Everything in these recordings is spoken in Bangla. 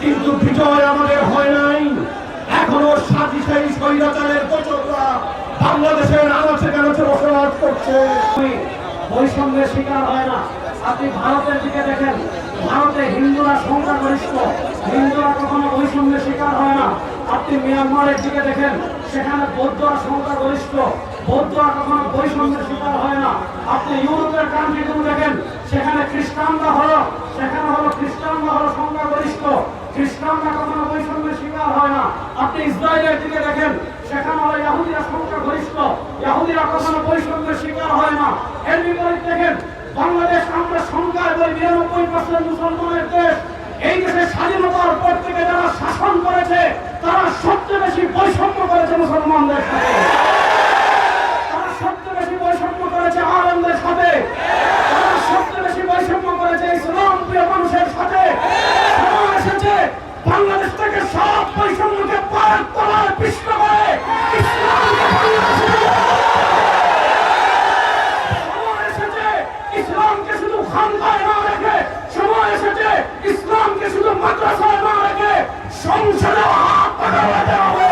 কিন্তু বিজয় আমাদের হয় নাই। এখনও সাজিসাই স্বৈরাচারের বাংলাদেশের আনাচে কানাচে বসবাস করছে। বৈষম্যের শিকার হয় না। আপনি ভারতের দিকে দেখেন, ভারতে হিন্দুরা সংখ্যাগরিষ্ঠ। হিন্দুরা কখনো বৈষম্যের শিকার হয় না। আপনি মিয়ানমারের দিকে দেখেন, সেখানে বৌদ্ধরা সংখ্যাগরিষ্ঠ। বৌদ্ধরা কখনো বৈষম্যের শিকার হয় না। আপনি ইউরোপের কান্ট্রিগুলো দেখেন সেখানে খ্রিস্টানরা হলো সেখানে হলো খ্রিস্টানরা হলো সংখ্যাগরিষ্ঠ খ্রিস্টানরা কখনো বৈষম্যের শিকার হয় না আপনি ইসরায়েলের দিকে দেখেন, সেখানে হলো ইয়াহুদিরা সংখ্যাগরিষ্ঠ ইয়াহুদিরা কখনো বৈষম্যের শিকার হয় না। এর বিপরীত দেখেন, বাংলাদেশ আমরা সংখ্যায় বই নিরানব্বই পার্সেন্ট মুসলমানের দেশ। এই দেশে স্বাধীনতার পর থেকে যারা শাসন করেছে, তারা সবচেয়ে বেশি বৈষম্য করেছে মুসলমানদের সাথে তারা সবচেয়ে বেশি বৈষম্য করেছে আনন্দের সাথে তারা সবচেয়ে বেশি বৈষম্য করেছে ইসলাম প্রিয় মানুষের সাথে সময় এসেছে বাংলাদেশ থেকে সব বৈষম্যকে পার করার পিষ্ট করে ইসলামকে বাংলাদেশে সময় এসেছে ইসলামকে শুধু খানকায় না রেখে সময় এসেছে ইসলামকে শুধু মাদ্রাসায় না রেখে সংসদে হাত পাঠাতে হবে।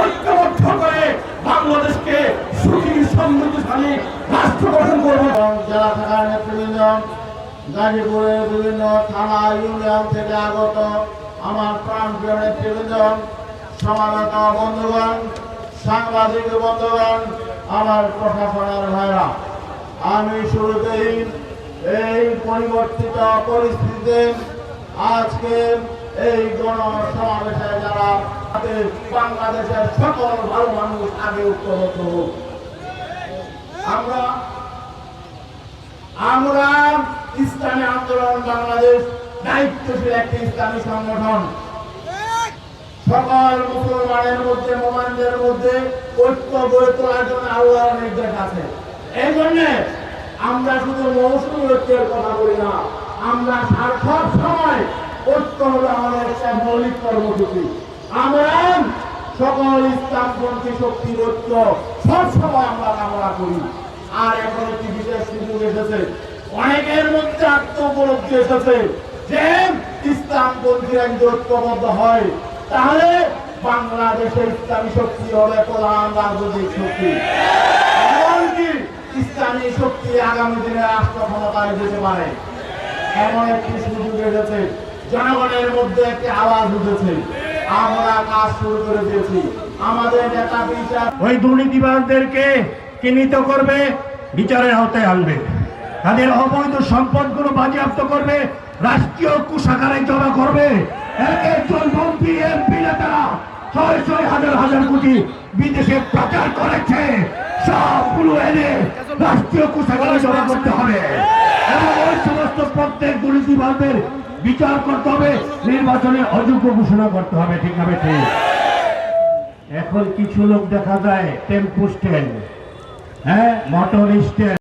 ঐক্যবদ্ধ করে বাংলাদেশকে সুখী সমৃদ্ধশালী রাষ্ট্র গঠন করব। জেলা থাকার নেতৃবৃন্দ, গাজীপুরের বিভিন্ন থানা, ইউনিয়ন থেকে আগত আমার প্রাণপ্রিয় নেতৃবৃন্দ সমাগত বন্ধুগণ, সাংবাদিক বন্ধুগণ, আমার প্রশাসনের ভাইরা। আমি শুরুতেই এই পরিবর্তিত পরিস্থিতিতে আজকে এই গণসমাবেশে যারা বাংলাদেশের সকল ভালো মানুষ আগে ঐক্যবদ্ধ হোক। আমরা আমরা ইসলামী আন্দোলন বাংলাদেশ দায়িত্বশীল একটি ইসলামী সংগঠন। সকল মুসলমানের মধ্যে, মোমানদের মধ্যে ঐক্য গড়ে তোলার জন্য আল্লাহর নির্দেশ আছে। এই আমরা শুধু মৌসুমী ঐক্যের কথা বলি না, আমরা সার- সব সময় ঐক্য হলো আমাদের একটা মৌলিক কর্মসূচি। আমরা সকল ইসলামপন্থী শক্তির ঐক্য সব সময় আমরা কামনা করি। আর এখন একটি বিশেষ সুযোগ এসেছে, অনেকের মধ্যে আত্ম উপলব্ধি এসেছে যে ইসলামপন্থীরা যদি ঐক্যবদ্ধ হয়, তাহলে বাংলাদেশের ইসলামী শক্তি হবে প্রধান রাজনৈতিক শক্তি। ইসলামী শক্তি আগামী দিনে রাষ্ট্র ক্ষমতায় যেতে পারে। এমন একটি সুযোগ এসেছে, জনগণের মধ্যে একটি আওয়াজ উঠেছে। আমরা কাজ শুরু করে দিয়েছি। আমাদের নেতা বিচার ওই দুর্নীতিবাজদেরকে চিহ্নিত করবে, বিচারের আওতায় আনবে। তাদের অবৈধ সম্পদগুলো বাজেয়াপ্ত করবে, রাষ্ট্রীয় কুষাগারে জমা করবে। এক একজন মন্ত্রী, এমপি, নেতারা ছয় ছয় হাজার হাজার কোটি বিদেশে প্রচার করেছে। সবগুলো এনে রাষ্ট্রীয় কোষাগার জমা করতে হবে। এবং ওই সমস্ত প্রত্যেক দুর্নীতিবাজদের বিচার করতে হবে নির্বাচনে অযোগ্য ঘোষণা করতে হবে ঠিক হবে ঠিক এখন কিছু লোক দেখা যায় টেম্পু স্ট্যান্ড হ্যাঁ মোটর স্ট্যান্ড